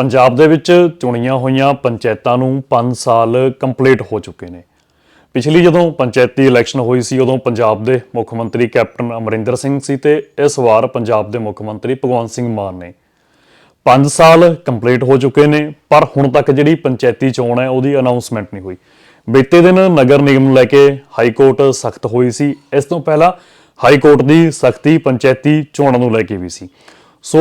ਪੰਜਾਬ ਦੇ ਵਿੱਚ ਚੁਣੀਆਂ ਹੋਈਆਂ ਪੰਚਾਇਤਾਂ ਨੂੰ 5 ਸਾਲ ਕੰਪਲੀਟ ਹੋ ਚੁੱਕੇ ਨੇ। ਪਿਛਲੀ ਜਦੋਂ ਪੰਚਾਇਤੀ ਇਲੈਕਸ਼ਨ ਹੋਈ ਸੀ, ਉਦੋਂ ਪੰਜਾਬ ਦੇ ਮੁੱਖ ਮੰਤਰੀ ਕੈਪਟਨ ਅਮਰਿੰਦਰ ਸਿੰਘ ਸੀ ਤੇ ਇਸ ਵਾਰ ਪੰਜਾਬ ਦੇ ਮੁੱਖ ਮੰਤਰੀ ਭਗਵੰਤ ਸਿੰਘ ਮਾਨ ਨੇ। 5 ਸਾਲ ਕੰਪਲੀਟ ਹੋ ਚੁੱਕੇ ਨੇ, ਪਰ ਹੁਣ ਤੱਕ ਜਿਹੜੀ ਪੰਚਾਇਤੀ ਚੋਣ ਹੈ, ਉਹਦੀ ਅਨਾਉਂਸਮੈਂਟ ਨਹੀਂ ਹੋਈ। ਬੀਤੇ ਦਿਨ ਨਗਰ ਨਿਗਮ ਨੂੰ ਲੈ ਕੇ ਹਾਈ ਕੋਰਟ ਸਖਤ ਹੋਈ ਸੀ। ਇਸ ਤੋਂ ਪਹਿਲਾਂ ਹਾਈ ਕੋਰਟ ਦੀ ਸਖਤੀ ਪੰਚਾਇਤੀ ਚੋਣਾਂ ਨੂੰ ਲੈ ਕੇ ਵੀ ਸੀ। ਸੋ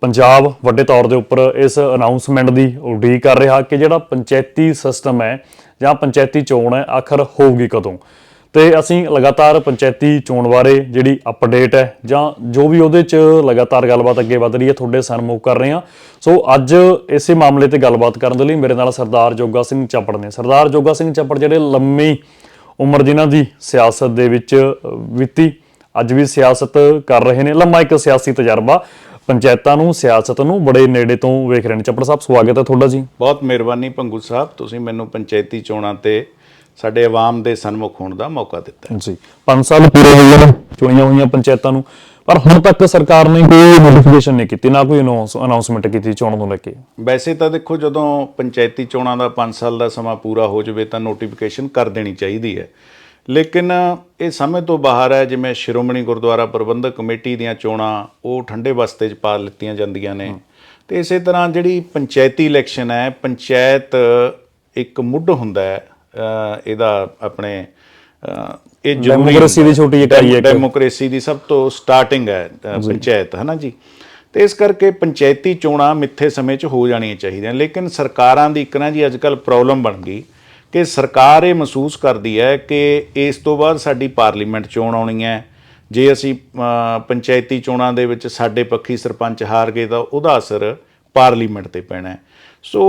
ਪੰਜਾਬ ਵੱਡੇ ਤੌਰ ਦੇ ਉੱਪਰ ਇਸ ਅਨਾਉਂਸਮੈਂਟ ਦੀ ਉਡੀਕ ਕਰ ਰਿਹਾ ਕਿ ਜਿਹੜਾ ਪੰਚਾਇਤੀ ਸਿਸਟਮ ਹੈ ਜਾਂ ਪੰਚਾਇਤੀ ਚੋਣ ਹੈ, ਆਖਰ ਹੋਊਗੀ ਕਦੋਂ? ਤੇ ਅਸੀਂ ਲਗਾਤਾਰ ਪੰਚਾਇਤੀ ਚੋਣ ਬਾਰੇ ਜਿਹੜੀ ਅਪਡੇਟ ਹੈ ਜਾਂ ਜੋ ਵੀ ਉਹਦੇ 'ਚ ਲਗਾਤਾਰ ਗੱਲਬਾਤ ਅੱਗੇ ਵਧ ਰਹੀ ਹੈ, ਤੁਹਾਡੇ ਸਨਮੁਖ ਕਰ ਰਹੇ ਹਾਂ। ਸੋ, ਅੱਜ ਇਸੇ ਮਾਮਲੇ ਤੇ ਗੱਲਬਾਤ ਕਰਨ ਦੇ ਲਈ ਮੇਰੇ ਨਾਲ ਸਰਦਾਰ ਜੋਗਾ ਸਿੰਘ ਚੱਪੜ ਨੇ। ਸਰਦਾਰ ਜੋਗਾ ਸਿੰਘ ਚੱਪੜ, ਜਿਹੜੇ ਲੰਮੀ ਉਮਰ ਜਿਨ੍ਹਾਂ ਦੀ ਸਿਆਸਤ ਦੇ ਵਿੱਚ ਵਿੱਤੀ ਅੱਜ ਵੀ ਸਿਆਸਤ ਕਰ ਰਹੇ ਨੇ। ਲੰਮਾ ਇੱਕ ਸਿਆਸੀ ਤਜਰਬਾ ਪੰਚਾਇਤਾਂ ਨੂੰ ਸਿਆਸਤ ਨੂੰ ਬੜੇ ਨੇੜੇ ਤੋਂ ਵੇਖ ਰਹੇ ਨੇ। ਚੱਪੜ ਸਾਹਿਬ ਸਵਾਗਤ ਹੈ ਤੁਹਾਡਾ ਜੀ। ਬਹੁਤ ਮਿਹਰਬਾਨੀ ਭੰਗੂ ਸਾਹਿਬ ਤੁਸੀਂ ਮੈਨੂੰ ਪੰਚਾਇਤੀ ਚੋਣਾਂ ਤੇ ਸਾਡੇ ਆਵਾਮ ਦੇ ਸਨਮੁਖ ਹੋਣ ਦਾ ਮੌਕਾ ਦਿੱਤਾ ਜੀ 5 ਸਾਲ ਪੂਰੇ ਹੋਏ ਨੇ ਚੁਣੀਆਂ ਹੋਈਆਂ ਪੰਚਾਇਤਾਂ ਨੂੰ। ਪਰ ਹੁਣ ਤੱਕ ਸਰਕਾਰ ਨੇ ਕੋਈ ਨੋਟੀਫਿਕੇਸ਼ਨ ਨਹੀਂ ਕੀਤੀ ਨਾ ਕੋਈ ਅਨਾਉਂਸਮੈਂਟ ਕੀਤੀ ਚੋਣ ਨੂੰ ਲੈ ਕੇ। ਵੈਸੇ ਤਾਂ ਦੇਖੋ ਜਦੋਂ ਪੰਚਾਇਤੀ ਚੋਣਾਂ ਦਾ 5 ਸਾਲ ਦਾ ਸਮਾਂ ਪੂਰਾ ਹੋ ਜਾਵੇ ਤਾਂ ਨੋਟੀਫਿਕੇਸ਼ਨ ਕਰ ਦੇਣੀ ਚਾਹੀਦੀ ਹੈ। ਲੇਕਿਨ ਇਹ ਸਮੇਂ ਤੋਂ ਬਾਹਰ ਹੈ ਜਿਵੇਂ ਸ਼੍ਰੋਮਣੀ ਗੁਰਦੁਆਰਾ ਪ੍ਰਬੰਧਕ ਕਮੇਟੀ ਦੀਆਂ ਚੋਣਾਂ ਉਹ ਠੰਡੇ ਬਸਤੇ 'ਚ ਪਾ ਲਿੱਤੀਆਂ ਜਾਂਦੀਆਂ ਨੇ। ਤੇ ਇਸੇ ਤਰ੍ਹਾਂ ਜਿਹੜੀ ਪੰਚਾਇਤੀ ਇਲੈਕਸ਼ਨ ਹੈ ਪੰਚਾਇਤ ਇੱਕ ਮੁੱਢ ਹੁੰਦਾ ਹੈ ਇਹਦਾ ਆਪਣੇ ਇਹ ਜ਼ਰੂਰੀ ਡੈਮੋਕ੍ਰੇਸੀ ਦੀ ਛੋਟੀ ਇਕਾਈ ਹੈ। ਡੈਮੋਕ੍ਰੇਸੀ ਦੀ ਸਭ ਤੋਂ ਸਟਾਰਟਿੰਗ ਹੈ ਪੰਚਾਇਤ ਹੈ ਨਾ ਜੀ? ਤੇ ਇਸ ਕਰਕੇ ਪੰਚਾਇਤੀ ਚੋਣਾਂ ਮਿੱਥੇ ਸਮੇਂ 'ਚ ਹੋ ਜਾਣੀਆਂ ਚਾਹੀਦੀਆਂ ਲੇਕਿਨ ਸਰਕਾਰਾਂ ਦੀ ਇੱਕ ਨਾ ਜੀ ਅੱਜਕੱਲ ਪ੍ਰੋਬਲਮ ਬਣ ਗਈ। ਕਿ ਸਰਕਾਰ ਇਹ ਮਹਿਸੂਸ ਕਰਦੀ ਹੈ ਕਿ ਇਸ ਤੋਂ ਬਾਅਦ ਸਾਡੀ ਪਾਰਲੀਮੈਂਟ ਚੋਣ ਆਉਣੀ ਹੈ। ਜੇ ਅਸੀਂ ਪੰਚਾਇਤੀ ਚੋਣਾਂ ਦੇ ਵਿੱਚ ਸਾਡੇ ਪੱਖੀ ਸਰਪੰਚ ਹਾਰ ਗਏ ਤਾਂ ਉਹਦਾ ਅਸਰ ਪਾਰਲੀਮੈਂਟ ਤੇ ਪੈਣਾ ਸੋ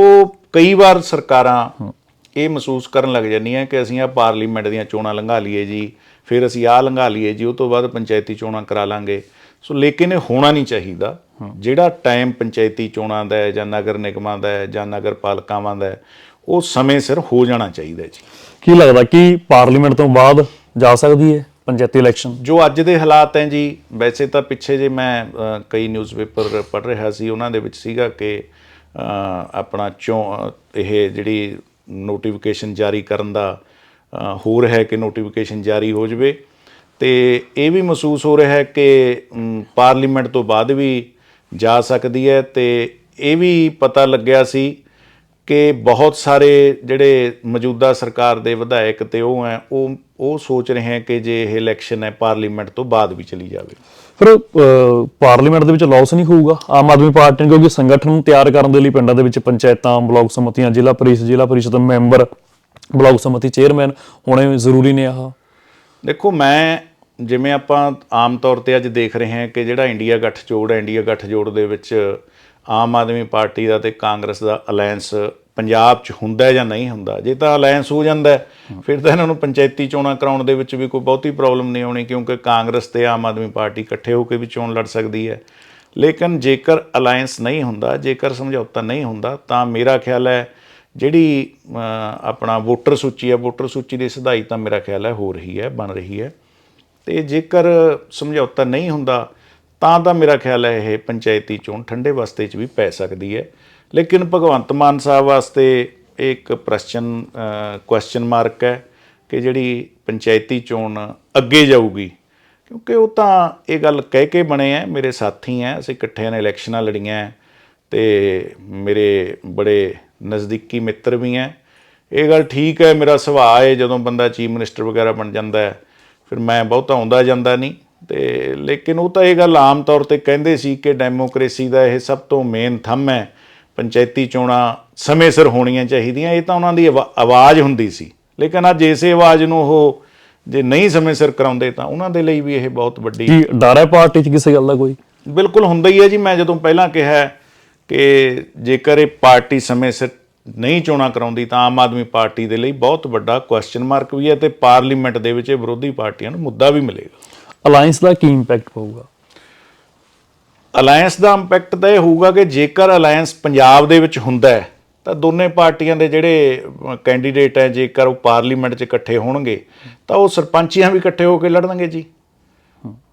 ਕਈ ਵਾਰ ਸਰਕਾਰਾਂ ਇਹ ਮਹਿਸੂਸ ਕਰਨ ਲੱਗ ਜਾਂਦੀਆਂ ਕਿ ਅਸੀਂ ਆ ਪਾਰਲੀਮੈਂਟ ਦੀਆਂ ਚੋਣਾਂ ਲੰਘਾ ਲਈਏ ਜੀ, ਫਿਰ ਅਸੀਂ ਆਹ ਲੰਘਾ ਲਈਏ ਜੀ, ਉਹ ਤੋਂ ਬਾਅਦ ਪੰਚਾਇਤੀ ਚੋਣਾਂ ਕਰਾ ਲਾਂਗੇ। ਸੋ ਲੇਕਿਨ ਇਹ ਹੋਣਾ ਨਹੀਂ ਚਾਹੀਦਾ। ਜਿਹੜਾ ਟਾਈਮ ਪੰਚਾਇਤੀ ਚੋਣਾਂ ਦਾ ਹੈ ਜਾਂ ਨਗਰ ਨਿਗਮਾਂ ਦਾ ਹੈ ਜਾਂ ਨਗਰ ਪਾਲਿਕਾਵਾਂ ਦਾ ਹੈ ਉਹ ਸਮੇਂ ਸਿਰ ਹੋ ਜਾਣਾ ਚਾਹੀਦਾ ਜੀ। ਕੀ ਲੱਗਦਾ ਕਿ ਪਾਰਲੀਮੈਂਟ ਤੋਂ ਬਾਅਦ ਜਾ ਸਕਦੀ ਹੈ ਪੰਚਾਇਤੀ ਇਲੈਕਸ਼ਨ? ਜੋ ਅੱਜ ਦੇ ਹਾਲਾਤ ਹੈ ਜੀ ਵੈਸੇ ਤਾਂ ਪਿੱਛੇ ਜੇ ਮੈਂ ਕਈ ਨਿਊਜ਼ਪੇਪਰ ਪੜ੍ਹ ਰਿਹਾ ਸੀ ਉਹਨਾਂ ਦੇ ਵਿੱਚ ਸੀਗਾ ਕਿ ਆਪਣਾ ਚੋਂ ਇਹ ਜਿਹੜੀ ਨੋਟੀਫਿਕੇਸ਼ਨ ਜਾਰੀ ਕਰਨ ਦਾ ਅ, ਹੋ ਰਿਹਾ ਹੈ ਕਿ ਨੋਟੀਫਿਕੇਸ਼ਨ ਜਾਰੀ ਹੋ ਜਵੇ। ਤੇ ਇਹ ਵੀ ਮਹਿਸੂਸ ਹੋ ਰਿਹਾ ਹੈ ਕਿ ਪਾਰਲੀਮੈਂਟ ਤੋਂ ਬਾਅਦ ਵੀ ਜਾ ਸਕਦੀ ਹੈ ਤੇ ਇਹ ਵੀ ਪਤਾ ਲੱਗਿਆ ਸੀ ਕਿ ਬਹੁਤ ਸਾਰੇ ਜਿਹੜੇ ਮੌਜੂਦਾ ਸਰਕਾਰ ਦੇ ਵਿਧਾਇਕ ਤੇ ਉਹ ਹੈ ਉਹ ਉਹ ਸੋਚ ਰਹੇ ਹੈ ਕਿ ਜੇ ਇਹ ਇਲੈਕਸ਼ਨ ਹੈ ਪਾਰਲੀਮੈਂਟ ਤੋਂ ਬਾਅਦ ਵੀ ਚਲੀ ਜਾਵੇ। ਫਿਰ ਪਾਰਲੀਮੈਂਟ ਦੇ ਵਿੱਚ ਲਾਸ ਨਹੀਂ ਹੋਊਗਾ? ਆਮ ਆਦਮੀ ਪਾਰਟੀ ਨੇ ਕਿਉਂਕਿ ਸੰਗਠਨ ਨੂੰ ਤਿਆਰ ਕਰਨ ਦੇ ਲਈ ਪਿੰਡਾਂ ਦੇ ਵਿੱਚ ਪੰਚਾਇਤਾਂ ਬਲਾਕ ਸਮਿਤੀਆਂ ਜ਼ਿਲ੍ਹਾ ਪਰਿਸ਼ਦ ਜ਼ਿਲ੍ਹਾ ਪਰਿਸ਼ਦ ਮੈਂਬਰ ਬਲਾਕ ਸਮਿਤੀ ਚੇਅਰਮੈਨ ਹੋਣੇ ਜ਼ਰੂਰੀ ਨੇ ਆਹ। ਦੇਖੋ ਮੈਂ ਜਿਵੇਂ ਆਪਾਂ ਆਮ ਤੌਰ ਤੇ ਅੱਜ ਦੇਖ ਰਹੇ ਹਾਂ ਕਿ ਜਿਹੜਾ ਇੰਡੀਆ ਗੱਠਜੋੜ ਹੈ ਇੰਡੀਆ ਗੱਠਜੋੜ ਦੇ ਵਿੱਚ ਆਮ ਆਦਮੀ ਪਾਰਟੀ ਦਾ ਤੇ ਕਾਂਗਰਸ ਦਾ ਅਲਾਈਅੰਸ ਪੰਜਾਬ 'ਚ ਹੁੰਦਾ ਜਾਂ ਨਹੀਂ ਹੁੰਦਾ? ਜੇ ਤਾਂ ਅਲਾਈਅੰਸ ਹੋ ਜਾਂਦਾ ਫਿਰ ਤਾਂ ਇਹਨਾਂ ਨੂੰ ਪੰਚਾਇਤੀ ਚੋਣਾਂ ਕਰਾਉਣ ਦੇ ਵਿੱਚ ਵੀ ਕੋਈ ਬਹੁਤੀ ਪ੍ਰੋਬਲਮ ਨਹੀਂ ਆਉਣੀ ਕਿਉਂਕਿ ਕਾਂਗਰਸ ਤੇ ਆਮ ਆਦਮੀ ਪਾਰਟੀ ਇਕੱਠੇ ਹੋ ਕੇ ਵੀ ਚੋਣ ਲੜ ਸਕਦੀ ਹੈ। ਲੇਕਿਨ ਜੇਕਰ ਅਲਾਈਅੰਸ ਨਹੀਂ ਹੁੰਦਾ, ਜੇਕਰ ਸਮਝੌਤਾ ਨਹੀਂ ਹੁੰਦਾ, ਤਾਂ ਮੇਰਾ ਖਿਆਲ ਹੈ ਜਿਹੜੀ ਆਪਣਾ ਵੋਟਰ ਸੂਚੀ ਹੈ, ਵੋਟਰ ਸੂਚੀ ਦੀ ਸਿਧਾਈ ਤਾਂ ਮੇਰਾ ਖਿਆਲ ਹੈ ਹੋ ਰਹੀ ਹੈ, ਬਣ ਰਹੀ ਹੈ। ਤੇ ਜੇਕਰ ਸਮਝੌਤਾ ਨਹੀਂ ਹੁੰਦਾ ਤਾਂ ਤਾਂ ਮੇਰਾ ਖਿਆਲ ਹੈ ਇਹ ਪੰਚਾਇਤੀ ਚੋਣ ਠੰਡੇ ਵਾਸਤੇ 'ਚ ਵੀ ਪੈ ਸਕਦੀ ਹੈ। ਲੇਕਿਨ ਭਗਵੰਤ ਮਾਨ ਸਾਹਿਬ ਵਾਸਤੇ ਇਹ ਇੱਕ ਪ੍ਰਸ਼ਨ ਕੁਐਸਚਨ ਮਾਰਕ ਹੈ ਕਿ ਜਿਹੜੀ ਪੰਚਾਇਤੀ ਚੋਣ ਅੱਗੇ ਜਾਊਗੀ। ਕਿਉਂਕਿ ਉਹ ਤਾਂ ਇਹ ਗੱਲ ਕਹਿ ਕੇ ਬਣੇ ਆ ਮੇਰੇ ਸਾਥੀ ਆ ਅਸੀਂ ਇਕੱਠਿਆਂ ਨੇ ਇਲੈਕਸ਼ਨਾਂ ਲੜੀਆਂ ਹੈ ਤੇ ਮੇਰੇ ਬੜੇ ਨਜ਼ਦੀਕੀ ਮਿੱਤਰ ਵੀ ਹੈ। ਇਹ ਗੱਲ ਠੀਕ ਹੈ, ਮੇਰਾ ਸੁਭਾਅ ਹੈ, ਜਦੋਂ ਬੰਦਾ ਚੀਫ ਮਿਨਿਸਟਰ ਵਗੈਰਾ ਬਣ ਜਾਂਦਾ ਹੈ, ਫਿਰ ਮੈਂ ਬਹੁਤਾ ਆਉਂਦਾ ਜਾਂਦਾ ਨਹੀਂ। ਤੇ ਲੇਕਿਨ ਉਹ ਤਾਂ ਇਹ ਗੱਲ ਆਮ ਤੌਰ ਤੇ ਕਹਿੰਦੇ ਸੀ ਕਿ ਡੈਮੋਕ੍ਰੇਸੀ ਦਾ ਇਹ ਸਭ ਤੋਂ ਮੇਨ ਥੰਮ ਹੈ। ਪੰਚਾਇਤੀ ਚੋਣਾਂ ਸਮੇਂ ਸਿਰ ਹੋਣੀਆਂ ਚਾਹੀਦੀਆਂ ਇਹ ਤਾਂ ਉਹਨਾਂ ਦੀ ਆਵਾ- ਆਵਾਜ਼ ਹੁੰਦੀ ਸੀ। ਲੇਕਿਨ ਅੱਜ ਇਸੇ ਆਵਾਜ਼ ਨੂੰ ਉਹ ਜੇ ਨਹੀਂ ਸਮੇਂ ਸਿਰ ਕਰਾਉਂਦੇ ਤਾਂ ਉਹਨਾਂ ਦੇ ਲਈ ਵੀ ਇਹ ਬਹੁਤ ਵੱਡੀ ਕੀ ਡਰ ਹੈ ਪਾਰਟੀ 'ਚ ਕਿਸੇ ਗੱਲ ਦਾ ਕੋਈ? ਬਿਲਕੁਲ ਹੁੰਦਾ ਹੀ ਹੈ ਜੀ। ਮੈਂ ਜਦੋਂ ਪਹਿਲਾਂ ਕਿਹਾ ਕਿ ਜੇਕਰ ਇਹ ਪਾਰਟੀ ਸਮੇਂ ਸਿਰ ਨਹੀਂ ਚੋਣਾਂ ਕਰਾਉਂਦੀ ਤਾਂ ਆਮ ਆਦਮੀ ਪਾਰਟੀ ਦੇ ਲਈ ਬਹੁਤ ਵੱਡਾ ਕੁਐਸਚਨ ਮਾਰਕ ਵੀ ਹੈ ਤੇ ਪਾਰਲੀਮੈਂਟ ਦੇ ਵਿੱਚ ਇਹ ਵਿਰੋਧੀ ਪਾਰਟੀਆਂ ਨੂੰ ਮੁੱਦਾ ਵੀ ਮਿਲੇਗਾ। ਅਲਾਈਅੰਸ ਦਾ ਕੀ ਇੰਪੈਕਟ ਪਊਗਾ? ਅਲਾਈਅੰਸ ਦਾ ਇੰਪੈਕਟ ਤਾਂ ਇਹ ਹੋਊਗਾ ਕਿ ਜੇਕਰ ਅਲਾਈਅੰਸ ਪੰਜਾਬ ਦੇ ਵਿੱਚ ਹੁੰਦਾ ਹੈ ਤਾਂ ਦੋਨੇ ਪਾਰਟੀਆਂ ਦੇ ਜਿਹੜੇ ਕੈਂਡੀਡੇਟ ਹੈ ਜੇਕਰ ਉਹ ਪਾਰਲੀਮੈਂਟ 'ਚ ਇਕੱਠੇ ਹੋਣਗੇ ਤਾਂ ਉਹ ਸਰਪੰਚੀਆਂ ਵੀ ਇਕੱਠੇ ਹੋ ਕੇ ਲੜਨਗੇ ਜੀ।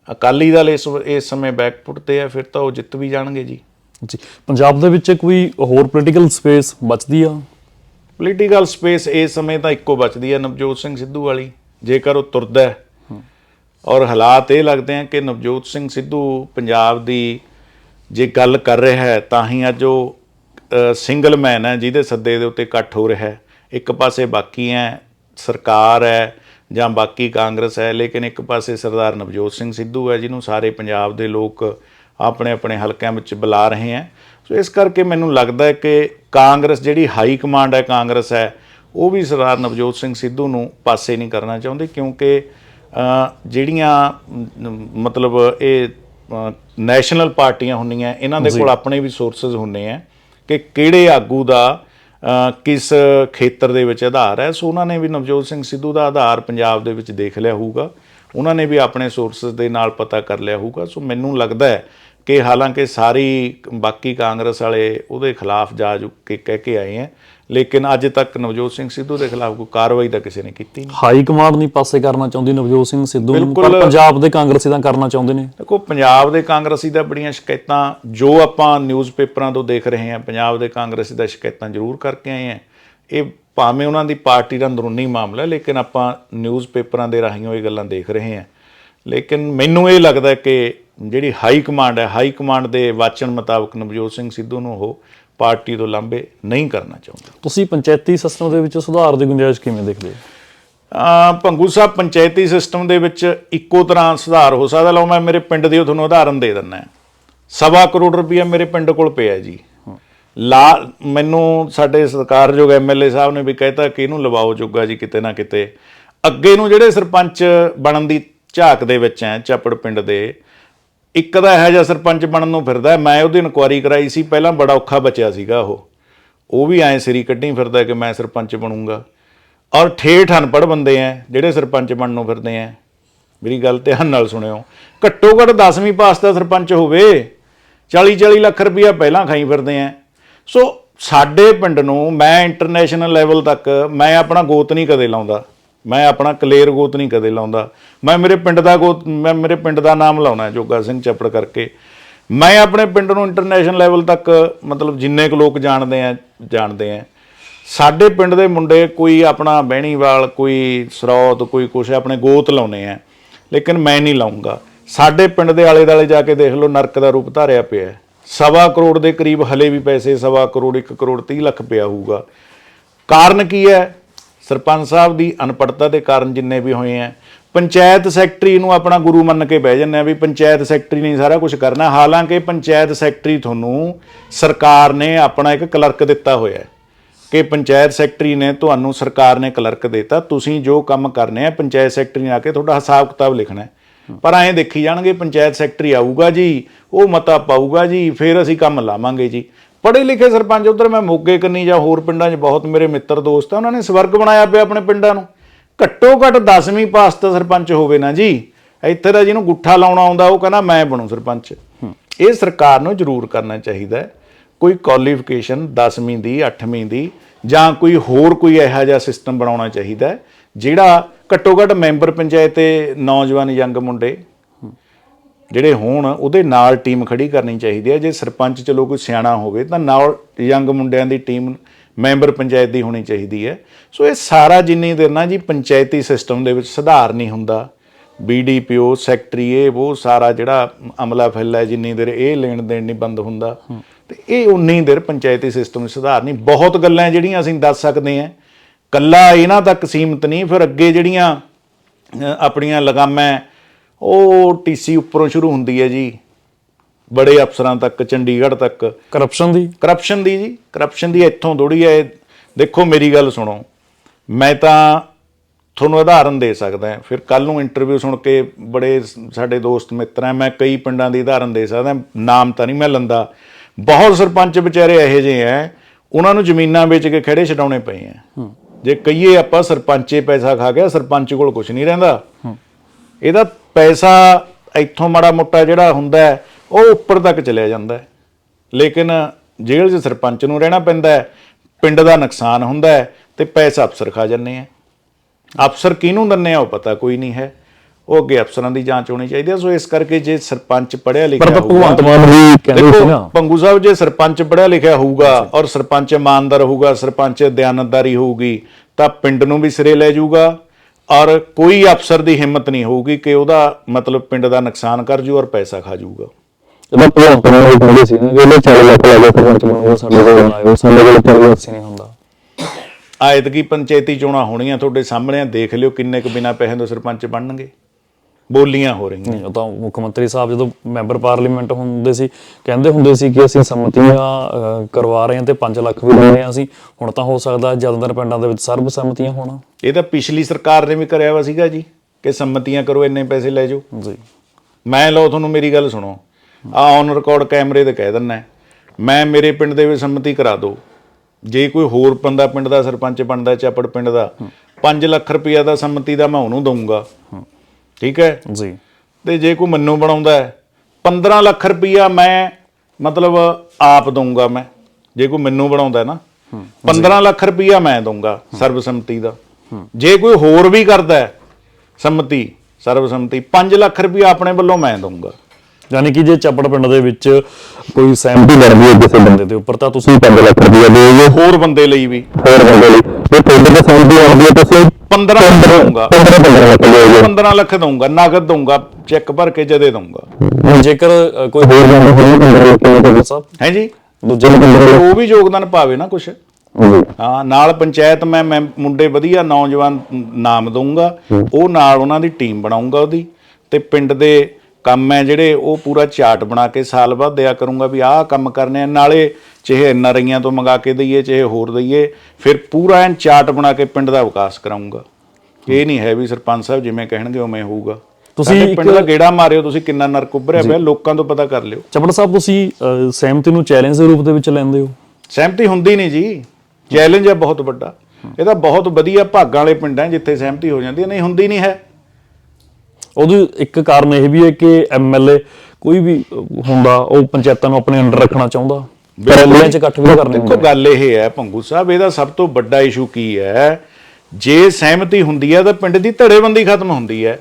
ਅਕਾਲੀ ਦਲ ਇਸ ਇਸ ਸਮੇਂ ਬੈਕਫੁੱਟ ਤੇ ਹੈ ਫਿਰ ਤਾਂ ਉਹ ਜਿੱਤ ਵੀ ਜਾਣਗੇ ਜੀ। ਜੀ ਪੰਜਾਬ ਦੇ ਵਿੱਚ ਕੋਈ ਹੋਰ ਪੋਲੀਟੀਕਲ ਸਪੇਸ ਬਚਦੀ ਆ? ਪੋਲੀਟੀਕਲ ਸਪੇਸ ਇਸ ਸਮੇਂ ਤਾਂ ਇੱਕੋ ਬਚਦੀ ਹੈ ਨਵਜੋਤ ਸਿੰਘ ਸਿੱਧੂ ਵਾਲੀ। ਜੇਕਰ ਉਹ ਤੁਰਦਾ ਹੈ ਔਰ ਹਾਲਾਤ ਇਹ ਲੱਗਦੇ ਆ ਕਿ ਨਵਜੋਤ ਸਿੰਘ ਸਿੱਧੂ ਪੰਜਾਬ ਦੀ ਜੇ ਗੱਲ ਕਰ ਰਿਹਾ ਹੈ, ਤਾਂ ਹੀ ਅੱਜ ਉਹ ਸਿੰਗਲ ਮੈਨ ਹੈ, ਜਿਹਦੇ ਸੱਦੇ ਦੇ ਉੱਤੇ ਇਕੱਠ ਹੋ ਰਿਹਾ ਹੈ। ਇੱਕ ਪਾਸੇ ਬਾਕੀ ਹੈ, ਸਰਕਾਰ ਹੈ ਜਾਂ ਬਾਕੀ ਕਾਂਗਰਸ ਹੈ, ਲੇਕਿਨ ਇੱਕ ਪਾਸੇ ਸਰਦਾਰ ਨਵਜੋਤ ਸਿੰਘ ਸਿੱਧੂ ਹੈ, ਜਿਹਨੂੰ ਸਾਰੇ ਪੰਜਾਬ ਦੇ ਲੋਕ ਆਪਣੇ ਆਪਣੇ ਹਲਕਿਆਂ ਵਿੱਚ ਬੁਲਾ ਰਹੇ ਹੈ। ਸੋ ਇਸ ਕਰਕੇ ਮੈਨੂੰ ਲੱਗਦਾ ਹੈ ਕਿ ਕਾਂਗਰਸ ਜਿਹੜੀ ਹਾਈ ਕਮਾਂਡ ਹੈ, ਕਾਂਗਰਸ ਹੈ, ਉਹ ਵੀ ਸਰਦਾਰ ਨਵਜੋਤ ਸਿੰਘ ਸਿੱਧੂ ਨੂੰ ਪਾਸੇ ਨਹੀਂ ਕਰਨਾ ਚਾਹੁੰਦੇ, ਕਿਉਂਕਿ ਜਿਹੜੀਆਂ ਮਤਲਬ ਇਹ ਨੈਸ਼ਨਲ ਪਾਰਟੀਆਂ ਹੁੰਦੀਆਂ ਇਹਨਾਂ ਦੇ ਕੋਲ ਆਪਣੇ ਵੀ ਸੋਰਸਸ ਹੁੰਦੇ ਆ ਕਿ ਕਿਹੜੇ ਆਗੂ ਦਾ ਕਿਸ ਖੇਤਰ ਦੇ ਵਿੱਚ ਆਧਾਰ ਹੈ। ਸੋ ਉਹਨਾਂ ਨੇ ਵੀ ਨਵਜੋਤ ਸਿੰਘ ਸਿੱਧੂ ਦਾ ਆਧਾਰ ਪੰਜਾਬ ਦੇ ਵਿੱਚ ਦੇਖ ਲਿਆ ਹੋਊਗਾ। ਉਹਨਾਂ ਨੇ ਵੀ ਆਪਣੇ ਸੋਰਸਸ ਦੇ ਨਾਲ ਪਤਾ ਕਰ ਲਿਆ ਹੋਊਗਾ। ਸੋ ਮੈਨੂੰ ਲੱਗਦਾ ਹੈ ਕਿ ਹਾਲਾਂਕਿ ਸਾਰੀ ਬਾਕੀ ਕਾਂਗਰਸ ਵਾਲੇ ਉਹਦੇ ਖਿਲਾਫ ਜਾ ਕੇ ਕਹਿ ਕੇ ਆਏ ਹੈ ਲੇਕਿਨ ਅੱਜ ਤੱਕ ਨਵਜੋਤ ਸਿੰਘ ਸਿੱਧੂ ਦੇ ਖਿਲਾਫ ਕੋਈ ਕਾਰਵਾਈ ਤਾਂ ਕਿਸੇ ਨੇ ਕੀਤੀ ਨਹੀਂ। ਹਾਈ ਕਮਾਂਡ ਨਹੀਂ ਪਾਸੇ ਕਰਨਾ ਚਾਹੁੰਦੀ ਨਵਜੋਤ ਸਿੰਘ ਸਿੱਧੂ ਨੂੰ ਪਰ। ਪੰਜਾਬ ਦੇ ਕਾਂਗਰਸੀ ਤਾਂ ਕਰਨਾ ਚਾਹੁੰਦੇ ਨੇ। ਦੇਖੋ ਪੰਜਾਬ ਦੇ ਕਾਂਗਰਸੀ ਦਾ ਬੜੀਆਂ ਸ਼ਿਕਾਇਤਾਂ ਜੋ ਆਪਾਂ ਨਿਊਜ਼ਪੇਪਰਾਂ ਤੋਂ ਦੇਖ ਰਹੇ ਹਾਂ ਪੰਜਾਬ ਦੇ ਕਾਂਗਰਸੀ ਦਾ ਸ਼ਿਕਾਇਤਾਂ ਜ਼ਰੂਰ ਕਰਕੇ ਆਏ ਹਾਂ। ਇਹ ਭਾਵੇਂ ਉਹਨਾਂ ਦੀ ਪਾਰਟੀ ਦਾ ਅੰਦਰੂਨੀ ਮਾਮਲਾ ਹੈ, ਲੇਕਿਨ ਆਪਾਂ ਨਿਊਜ਼ਪੇਪਰਾਂ ਦੇ ਰਾਹੀਂ ਉਹ ਇਹ ਗੱਲਾਂ ਦੇਖ ਰਹੇ ਹਾਂ। ਲੇਕਿਨ ਮੈਨੂੰ ਇਹ ਲੱਗਦਾ ਕਿ ਜਿਹੜੀ ਹਾਈ ਕਮਾਂਡ ਹੈ ਹਾਈ ਕਮਾਂਡ ਦੇ ਵਾਚਨ ਮੁਤਾਬਕ ਨਵਜੋਤ ਸਿੰਘ ਸਿੱਧੂ ਨੂੰ ਉਹ ਪਾਰਟੀ ਤੋਂ ਲਾਂਭੇ ਨਹੀਂ ਕਰਨਾ ਚਾਹੁੰਦੇ। ਤੁਸੀਂ ਪੰਚਾਇਤੀ ਸਿਸਟਮ ਦੇ ਵਿੱਚ ਸੁਧਾਰ ਦੀ ਗੁੰਜਾਇਸ਼ ਕਿਵੇਂ ਦੇਖਦੇ ਹੋ? ਅਹ ਭੰਗੂ ਸਾਹਿਬ ਪੰਚਾਇਤੀ ਸਿਸਟਮ ਦੇ ਵਿੱਚ ਇੱਕੋ ਤਰ੍ਹਾਂ ਸੁਧਾਰ ਹੋ ਸਕਦਾ। ਲਓ ਮੈਂ ਮੇਰੇ ਪਿੰਡ ਦੀ ਉਹ ਤੁਹਾਨੂੰ ਉਦਾਹਰਨ ਦੇ ਦਿੰਦਾ ਸਵਾ ਕਰੋੜ ਰੁਪਈਆ ਮੇਰੇ ਪਿੰਡ ਕੋਲ ਪਿਆ ਜੀ। ਲਾ ਮੈਨੂੰ ਸਾਡੇ ਸਰਕਾਰਯੋਗ ਐਮਐਲਏ ਸਾਹਿਬ ਨੇ ਵੀ ਕਹਿਤਾ ਕਿ ਇਹਨੂੰ ਲਵਾਓ ਜੋਗਾ ਜੀ ਕਿਤੇ ਨਾ ਕਿਤੇ। ਅੱਗੇ ਨੂੰ ਜਿਹੜੇ ਸਰਪੰਚ ਬਣਨ ਦੀ ਝਾਕ ਦੇ ਵਿੱਚ ਐ ਚੱਪੜ ਪਿੰਡ ਦੇ ਇੱਕ ਦਾ ਇਹੋ ਜਿਹਾ ਸਰਪੰਚ ਬਣਨ ਨੂੰ ਫਿਰਦਾ, ਮੈਂ ਉਹਦੀ ਇਨਕੁਆਰੀ ਕਰਾਈ ਸੀ, ਪਹਿਲਾਂ ਬੜਾ ਔਖਾ ਬਚਿਆ ਸੀਗਾ ਉਹ। ਉਹ ਵੀ ਐ ਸਿਰੀ ਕੱਢੀ ਫਿਰਦਾ ਕਿ ਮੈਂ ਸਰਪੰਚ ਬਣੂੰਗਾ। ਔਰ ਠੇਠ ਅਨਪੜ੍ਹ ਬੰਦੇ ਐ, ਜਿਹੜੇ ਸਰਪੰਚ ਬਣਨ ਨੂੰ ਫਿਰਦੇ ਐ। ਮੇਰੀ ਗੱਲ ਧਿਆਨ ਨਾਲ ਸੁਣਿਓ। ਘੱਟੋ ਘੱਟ 10ਵੀਂ ਪਾਸ ਦਾ ਸਰਪੰਚ ਹੋਵੇ। 40 40 ਲੱਖ ਰੁਪਇਆ ਪਹਿਲਾਂ ਖਾਈ ਫਿਰਦੇ ਐ। ਸੋ ਸਾਡੇ ਪਿੰਡ ਨੂੰ ਮੈਂ ਇੰਟਰਨੈਸ਼ਨਲ ਲੈਵਲ ਤੱਕ ਮੈਂ ਆਪਣਾ ਗੋਤ ਨਹੀਂ ਕਦੇ ਲਾਉਂਦਾ। ਮੈਂ ਆਪਣਾ ਕਲੇਰ ਗੋਤ ਨਹੀਂ ਕਦੇ ਲਾਉਂਦਾ। ਮੈਂ ਮੇਰੇ ਪਿੰਡ ਦਾ ਗੋਤ, ਮੈਂ ਮੇਰੇ ਪਿੰਡ ਦਾ ਨਾਮ ਲਾਉਣਾ ਜੋਗਾ ਸਿੰਘ ਚੱਪੜ ਕਰਕੇ। ਮੈਂ ਆਪਣੇ ਪਿੰਡ ਨੂੰ ਇੰਟਰਨੈਸ਼ਨਲ ਲੈਵਲ ਤੱਕ, ਮਤਲਬ ਜਿੰਨੇ ਕੁ ਲੋਕ ਜਾਣਦੇ ਆ ਜਾਣਦੇ ਆ। ਸਾਡੇ ਪਿੰਡ ਦੇ ਮੁੰਡੇ ਕੋਈ ਆਪਣਾ ਬਹਿਣੀਵਾਲ, ਕੋਈ ਸਰੋਤ, ਕੋਈ ਕੁਛ ਆਪਣੇ ਗੋਤ ਲਾਉਨੇ ਆ। ਲੇਕਿਨ ਮੈਂ ਨਹੀਂ ਲਾਉਂਗਾ। ਸਾਡੇ ਪਿੰਡ ਦੇ ਆਲੇ ਦਾਲੇ ਜਾ ਕੇ ਦੇਖ ਲਓ, ਨਰਕ ਦਾ ਰੂਪ ਧਾਰਿਆ ਪਿਆ ਹੈ। ਸਵਾ ਕਰੋੜ ਦੇ ਕਰੀਬ ਹਲੇ ਵੀ ਪੈਸੇ, ਸਵਾ ਕਰੋੜ 1 ਕਰੋੜ 30 ਲੱਖ ਪਿਆ ਹੋਊਗਾ। ਕਾਰਨ ਕੀ ਹੈ? ਸਰਪੰਚ ਸਾਹਿਬ ਦੀ ਅਨਪੜਤਾ ਦੇ ਕਾਰਨ ਜਿੰਨੇ ਵੀ ਹੋਏ ਆ, ਪੰਚਾਇਤ ਸੈਕਟਰੀ ਨੂੰ ਆਪਣਾ ਗੁਰੂ ਮੰਨ ਕੇ ਬਹਿ ਜੰਨੇ ਆ ਵੀ ਪੰਚਾਇਤ ਸੈਕਟਰੀ ਨੇ ਸਾਰਾ ਕੁਝ ਕਰਨਾ, ਹਾਲਾਂਕਿ ਪੰਚਾਇਤ ਸੈਕਟਰੀ ਤੁਹਾਨੂੰ ਸਰਕਾਰ ਨੇ ਆਪਣਾ ਇੱਕ ਕਲਰਕ ਦਿੱਤਾ ਹੋਇਆ ਹੈ ਕਿ ਪੰਚਾਇਤ ਸੈਕਟਰੀ ਨੇ ਤੁਹਾਨੂੰ ਸਰਕਾਰ ਨੇ ਕਲਰਕ ਦਿੱਤਾ, ਤੁਸੀਂ ਜੋ ਕੰਮ ਕਰਨੇ ਆ, ਪੰਚਾਇਤ ਸੈਕਟਰੀ ਨੇ ਆ ਕੇ ਤੁਹਾਡਾ ਹਿਸਾਬ ਕਿਤਾਬ ਲਿਖਣਾ ਹੈ। ਪਰ ਐਂ ਦੇਖੀ ਜਾਣਗੇ, ਪੰਚਾਇਤ ਸੈਕਟਰੀ ਆਊਗਾ ਜੀ, ਉਹ ਮਤਾ ਪਾਊਗਾ ਜੀ, ਫਿਰ ਅਸੀਂ ਕੰਮ ਲਾਵਾਂਗੇ ਜੀ। ਪੜ੍ਹੇ ਲਿਖੇ ਸਰਪੰਚ ਉਧਰ ਮੈਂ ਮੋਗੇ ਕੰਨੀ ਜਾਂ ਹੋਰ ਪਿੰਡਾਂ 'ਚ ਬਹੁਤ ਮੇਰੇ ਮਿੱਤਰ ਦੋਸਤ ਆ ਉਹਨਾਂ ਨੇ ਸਵਰਗ ਬਣਾਇਆ ਪਿਆ ਆਪਣੇ ਪਿੰਡਾਂ ਨੂੰ। ਘੱਟੋ ਘੱਟ 10ਵੀਂ ਪਾਸ ਤਾਂ ਸਰਪੰਚ ਹੋਵੇ ਨਾ ਜੀ। ਇੱਥੇ ਦਾ ਜਿਹਨੂੰ ਗੁੱਠਾ ਲਾਉਣਾ ਆਉਂਦਾ ਉਹ ਕਹਿੰਦਾ ਮੈਂ ਬਣੂ ਸਰਪੰਚ। ਇਹ ਸਰਕਾਰ ਨੂੰ ਜ਼ਰੂਰ ਕਰਨਾ ਚਾਹੀਦਾ ਕੋਈ ਕੁਆਲੀਫਿਕੇਸ਼ਨ 10ਵੀਂ ਦੀ 8ਵੀਂ ਦੀ ਜਾਂ ਕੋਈ ਹੋਰ ਕੋਈ ਇਹੋ ਜਿਹਾ ਸਿਸਟਮ ਬਣਾਉਣਾ ਚਾਹੀਦਾ ਜਿਹੜਾ ਘੱਟੋ ਘੱਟ ਮੈਂਬਰ ਪੰਚਾਇਤ ਤੇ ਨੌਜਵਾਨ ਯੰਗ ਮੁੰਡੇ ਜਿਹੜੇ ਹੋਣ, ਉਹਦੇ ਨਾਲ ਟੀਮ ਖੜੀ ਕਰਨੀ ਚਾਹੀਦੀ ਹੈ। ਜੇ ਸਰਪੰਚ ਚਲੋ ਕੋਈ ਸਿਆਣਾ ਹੋਵੇ, ਤਾਂ ਨਾਲ ਯੰਗ ਮੁੰਡਿਆਂ ਦੀ ਟੀਮ ਮੈਂਬਰ ਪੰਚਾਇਤ ਦੀ ਹੋਣੀ ਚਾਹੀਦੀ ਹੈ। ਸੋ ਇਹ ਸਾਰਾ ਜਿੰਨੀ ਦੇਰ ਨਾ ਜੀ ਪੰਚਾਇਤੀ ਸਿਸਟਮ ਦੇ ਵਿੱਚ ਸੁਧਾਰ ਨਹੀਂ ਹੁੰਦਾ। ਬੀਡੀਪੀਓ ਸੈਕਟਰੀ ਇਹ ਉਹ ਸਾਰਾ ਜਿਹੜਾ ਅਮਲਾ ਫੈਲਾ ਜਿੰਨੀ ਦੇਰ ਇਹ ਲੈਣ ਦੇਣ ਨਹੀਂ ਬੰਦ ਹੁੰਦਾ, ਤੇ ਇਹ ਉਨੀ ਦੇਰ ਪੰਚਾਇਤੀ ਸਿਸਟਮ ਵਿੱਚ ਸੁਧਾਰ ਨਹੀਂ। ਬਹੁਤ ਗੱਲਾਂ ਜਿਹੜੀਆਂ ਅਸੀਂ ਦੱਸ ਸਕਦੇ ਹਾਂ। ਕੱਲਾ ਇਹਨਾਂ ਤੱਕ ਸੀਮਤ ਨਹੀਂ, ਫਿਰ ਅੱਗੇ ਜਿਹੜੀਆਂ ਆਪਣੀਆਂ ਲਗਾਮਾਂ ਉਹ ਟੀਸੀ ਉੱਪਰੋਂ ਸ਼ੁਰੂ ਹੁੰਦੀ ਹੈ ਜੀ। ਬੜੇ ਅਫਸਰਾਂ ਤੱਕ ਚੰਡੀਗੜ੍ਹ ਤੱਕ। ਕਰਪਸ਼ਨ ਦੀ? ਕਰਪਸ਼ਨ ਦੀ ਜੀ। ਕਰਪਸ਼ਨ ਦੀ ਇੱਥੋਂ ਥੋੜੀ ਹੈ। ਦੇਖੋ ਮੇਰੀ ਗੱਲ ਸੁਣੋ। ਮੈਂ ਤਾਂ ਤੁਹਾਨੂੰ ਉਦਾਹਰਨ ਦੇ ਸਕਦਾ। ਫਿਰ ਕੱਲ ਨੂੰ ਇੰਟਰਵਿਊ ਸੁਣ ਕੇ ਬੜੇ ਸਾਡੇ ਦੋਸਤ ਮਿੱਤਰ ਹੈ। ਮੈਂ ਕਈ ਪਿੰਡਾਂ ਦੀ ਉਦਾਹਰਨ ਦੇ ਸਕਦਾ ਨਾਮ ਤਾਂ ਨਹੀਂ ਮੈਂ ਲੰਦਾ। ਬਹੁਤ ਸਰਪੰਚ ਵਿਚਾਰੇ ਇਹੋ ਜਿਹੇ ਹੈ। ਉਹਨਾਂ ਨੂੰ ਜ਼ਮੀਨਾਂ ਵੇਚ ਕੇ ਖੜੇ ਛਡਾਉਣੇ ਪਏ ਆ ਜੇ ਕਹੀਏ ਆਪਾਂ ਸਰਪੰਚੇ ਪੈਸਾ ਖਾ ਗਿਆ ਸਰਪੰਚ ਕੋਲ ਕੁਝ ਨਹੀਂ ਰਹਿੰਦਾ। ਇਹਦਾ ਪੈਸਾ ਇੱਥੋਂ ਮਾੜਾ ਮੋਟਾ ਜਿਹੜਾ ਹੁੰਦਾ ਉਹ ਉੱਪਰ ਤੱਕ ਚਲਿਆ ਜਾਂਦਾ ਹੈ। ਲੇਕਿਨ ਜੇਲ੍ਹ 'ਚ ਸਰਪੰਚ ਨੂੰ ਰਹਿਣਾ ਪੈਂਦਾ ਹੈ ਪਿੰਡ ਦਾ ਨੁਕਸਾਨ ਹੁੰਦਾ ਹੈ ਤੇ ਪੈਸਾ ਅਫਸਰ ਖਾ ਜਾਂਦੇ ਆ। ਅਫਸਰ ਕਿਹਨੂੰ ਦਿੰਨੇ ਆ ਉਹ ਪਤਾ ਕੋਈ ਨਹੀਂ ਹੈ। ਉਹ ਅੱਗੇ ਅਫਸਰਾਂ ਦੀ ਜਾਂਚ ਹੋਣੀ ਚਾਹੀਦੀ ਹੈ। ਸੋ ਇਸ ਕਰਕੇ ਜੇ ਸਰਪੰਚ ਪੜਿਆ ਪਰ ਲਿਖਿਆ ਤਾਂ ਭਗਵੰਤ ਮਾਨ ਵੀ ਕਹਿੰਦੇ ਸੀ ਨਾ। ਪੰਗੂ ਸਾਹਿਬ ਜੇ ਸਰਪੰਚ ਪੜਿਆ ਲਿਖਿਆ ਹੋਊਗਾ ਔਰ ਸਰਪੰਚ ਇਮਾਨਦਾਰ ਹੋਊਗਾ ਸਰਪੰਚ ਦਿਆਨਤਦਾਰੀ ਹੋਊਗੀ ਤਾਂ ਪਿੰਡ ਨੂੰ ਵੀ ਸਿਰੇ ਲੈ ਜਾਊਗਾ। ਔਰ ਕੋਈ ਅਫਸਰ ਦੀ ਹਿੰਮਤ ਨਹੀਂ ਹੋਊਗੀ ਕਿ ਉਹਦਾ ਮਤਲਬ ਪਿੰਡ ਦਾ ਨੁਕਸਾਨ ਕਰ ਜੂ ਔਰ ਪੈਸਾ ਖਾ ਜਾਊਗਾ ਜਦੋਂ ਭਗਵੰਤ ਮਾਨ ਵੀ ਕਹਿੰਦੇ ਸੀ ਨਾ ਕਿ ਇਹਨੇ 40 ਲੱਖ ਲੈ ਕੇ ਸਰਪੰਚ ਬਣਾਓ ਸਾਡੇ ਕੋਲ ਆਇਓ ਸਾਡੇ ਕੋਲ ਚੱਲ ਅਸੀਂ ਨਹੀਂ ਹੁੰਦਾ। ਆਇਤਕੀ ਪੰਚਾਇਤੀ ਚੋਣਾਂ ਹੋਣੀਆਂ ਤੁਹਾਡੇ ਸਾਹਮਣੇ ਦੇਖ ਲਿਓ ਕਿੰਨੇ ਕੁ ਬਿਨਾ ਪੈਸੇ ਤੋਂ ਸਰਪੰਚ ਬਣਨਗੇ। ਬੋਲੀਆਂ ਹੋ ਰਹੀਆਂ। ਉਹ ਤਾਂ ਮੁੱਖ ਮੰਤਰੀ ਸਾਹਿਬ ਜਦੋਂ ਮੈਂਬਰ ਪਾਰਲੀਮੈਂਟ ਹੁੰਦੇ ਸੀ ਕਹਿੰਦੇ ਹੁੰਦੇ ਸੀ ਕਿ ਅਸੀਂ ਸੰਮਤੀਆਂ ਕਰਵਾ ਰਹੇ ਹਾਂ ਤੇ 5 ਲੱਖ ਵੀ ਦੇ ਰਹੇ ਹਾਂ ਅਸੀਂ। ਹੁਣ ਤਾਂ ਹੋ ਸਕਦਾ ਜ਼ਿਆਦਾਤਰ ਪਿੰਡਾਂ ਦੇ ਵਿੱਚ ਸਰਬ ਸੰਮਤੀਆਂ ਹੋਣਾ। ਇਹ ਤਾਂ ਪਿਛਲੀ ਸਰਕਾਰ ਨੇ ਵੀ ਕਰਿਆ ਵਾ ਸੀਗਾ ਜੀ ਕਿ ਸੰਮਤੀਆਂ ਕਰੋ ਇੰਨੇ ਪੈਸੇ ਲੈ ਜਾਓ। ਜੀ। ਮੈਂ ਲਓ ਤੁਹਾਨੂੰ ਮੇਰੀ ਗੱਲ ਸੁਣੋ। ਆ ਔਨ ਰਿਕਾਰਡ ਕੈਮਰੇ ਤੇ ਕਹਿ ਦਿੰਨਾ ਮੈਂ ਮੇਰੇ ਪਿੰਡ ਦੇ ਵਿੱਚ ਸੰਮਤੀ ਕਰਾ ਦਿਓ। ਜੇ ਕੋਈ ਹੋਰ ਬੰਦਾ ਪਿੰਡ ਦਾ ਸਰਪੰਚ ਬਣਦਾ ਚਾਪੜ ਪਿੰਡ ਦਾ 5 ਲੱਖ ਰੁਪਇਆ ਦਾ ਸੰਮਤੀ ਦਾ ਮੈਂ ਉਹਨੂੰ ਦਊਂਗਾ। ਠੀਕ ਹੈ? ਜੀ। ਤੇ ਜੇ ਕੋਈ ਮੈਨੂੰ ਬਣਾਉਂਦਾ ਹੈ 15 ਲੱਖ ਰੁਪਇਆ ਮੈਂ ਮਤਲਬ ਆਪ ਦਊਂਗਾ ਮੈਂ। ਜੇ ਕੋਈ ਮੈਨੂੰ ਬਣਾਉਂਦਾ ਨਾ 15 ਲੱਖ ਰੁਪਇਆ ਮੈਂ ਦਊਂਗਾ ਸਰਬਸੰਮਤੀ ਦਾ। ਜੇ ਕੋਈ ਹੋਰ ਵੀ ਕਰਦਾ ਸੰਮਤੀ ਸਰਬਸੰਮਤੀ 5 ਲੱਖ ਰੁਪਇਆ ਆਪਣੇ ਵੱਲੋਂ ਮੈਂ ਦਊਂਗਾ। ਯਾਨੀ ਕਿ ਜੇ ਚੱਪੜ ਪਿੰਡ ਦੇ ਵਿੱਚ ਕੋਈ ਸਹਿਮਤੀ ਲੜਦੀ ਹੈ ਕਿਸੇ ਬੰਦੇ ਦੇ ਉੱਪਰ ਤਾਂ ਤੁਸੀਂ 5 ਲੱਖ ਰੁਪਏ ਦਿਓਗੇ ਹੋਰ ਬੰਦੇ ਲਈ ਵੀ। ਹੋਰ ਬੰਦੇ ਲਈ। ਜੇ ਪਿੰਡ ਦੇ ਸਹਿਮਤੀ ਆਉਂਦੀ ਹੈ ਤੁਸੀਂ 15 ਲੱਖ ਦਊਂਗਾ। 15 ਲੱਖ ਦਿਓਗੇ 15 ਲੱਖ ਦਊਂਗਾ ਨਗਦ ਦਊਂਗਾ ਚੈੱਕ ਭਰ ਕੇ ਜਦੇ ਦਊਂਗਾ। ਜੇਕਰ ਅ, ਕੋਈ ਹੋਰ ਬੰਦਾ ਹੋਵੇ 15 ਲੱਖ ਦੇ ਸਾਹਿਬ ਹੈ ਜੀ? ਦੂਜੇ ਨੂੰ 15 ਲੱਖ। ਉਹ ਵੀ ਯੋਗਦਾਨ ਪਾਵੇ ਨਾ ਕੁਛ। ਜੀ ਹਾਂ ਨਾਲ ਪੰਚਾਇਤ ਮੈਂ ਮੈਂ ਮੁੰਡੇ ਵਧੀਆ ਨੌਜਵਾਨ ਨਾਮ ਦਊਂਗਾ। ਉਹ ਨਾਲ ਉਹਨਾਂ ਦੀ ਟੀਮ ਬਣਾਉਂਗਾ ਉਹਦੀ। ਤੇ ਪਿੰਡ ਦੇ ਕੰਮ ਹੈ ਜਿਹੜੇ ਉਹ ਪੂਰਾ ਚਾਰਟ ਬਣਾ ਕੇ ਸਾਲ ਬਾਅਦ ਦਿਆ ਕਰੂੰਗਾ ਵੀ ਆਹ ਕੰਮ ਕਰਨੇ ਆ ਨਾਲੇ ਚਾਹੇ ਐਨ ਰਈਆਂ ਤੋਂ ਮੰਗਾ ਕੇ ਦਈਏ ਚਾਹੇ ਹੋਰ ਦਈਏ ਫਿਰ ਪੂਰਾ ਐਨ ਚਾਰਟ ਬਣਾ ਕੇ ਪਿੰਡ ਦਾ ਵਿਕਾਸ ਕਰਾਉਂਗਾ ਇਹ ਨਹੀਂ ਹੈ ਵੀ ਸਰਪੰਚ ਸਾਹਿਬ ਜਿਵੇਂ ਕਹਿਣਗੇ ਉਵੇਂ ਹੋਊਗਾ। ਤੁਸੀਂ ਪਿੰਡ ਦਾ ਗੇੜਾ ਮਾਰਿਓ ਤੁਸੀਂ ਕਿੰਨਾ ਨਰਕ ਉੱਭਰਿਆ ਪਿਆ ਲੋਕਾਂ ਤੋਂ ਪਤਾ ਕਰ ਲਿਓ। ਚੱਪੜ ਸਾਹਿਬ ਤੁਸੀਂ ਸਹਿਮਤੀ ਨੂੰ ਚੈਲੰਜ ਦੇ ਰੂਪ ਦੇ ਵਿੱਚ ਲੈਂਦੇ ਹੋ? ਸਹਿਮਤੀ ਹੁੰਦੀ ਨਹੀਂ ਜੀ। ਚੈਲੰਜ ਹੈ ਬਹੁਤ ਵੱਡਾ। ਇਹ ਤਾਂ ਬਹੁਤ ਵਧੀਆ ਭਾਗਾਂ ਵਾਲੇ ਪਿੰਡ ਜਿੱਥੇ ਸਹਿਮਤੀ ਹੋ ਜਾਂਦੀ ਹੈ। ਨਹੀਂ ਹੁੰਦੀ ਨਹੀਂ ਹੈ। ਉਹਦੇ ਇੱਕ ਕਾਰਨ ਇਹ ਵੀ ਹੈ ਕਿ ਐਮਐਲਏ ਕੋਈ ਵੀ ਹੁੰਦਾ ਉਹ ਪੰਚਾਇਤਾਂ ਨੂੰ ਆਪਣੇ ਅੰਡਰ ਰੱਖਣਾ ਚਾਹੁੰਦਾ। ਰੈਲੀਆਂ 'ਚ ਇਕੱਠ ਵੀ ਕਰਨੇ ਦੇਖੋ ਹੁੰਦੇ ਗੱਲ ਇਹ ਹੈ ਭੰਗੂ ਸਾਹਿਬ ਇਹਦਾ ਸਭ ਤੋਂ ਵੱਡਾ ਇਸ਼ੂ ਕੀ ਹੈ? ਜੇ ਸਹਿਮਤੀ ਹੁੰਦੀ ਹੈ ਤਾਂ ਪਿੰਡ ਦੀ ਧੜੇਬੰਦੀ ਖਤਮ ਹੁੰਦੀ ਹੈ।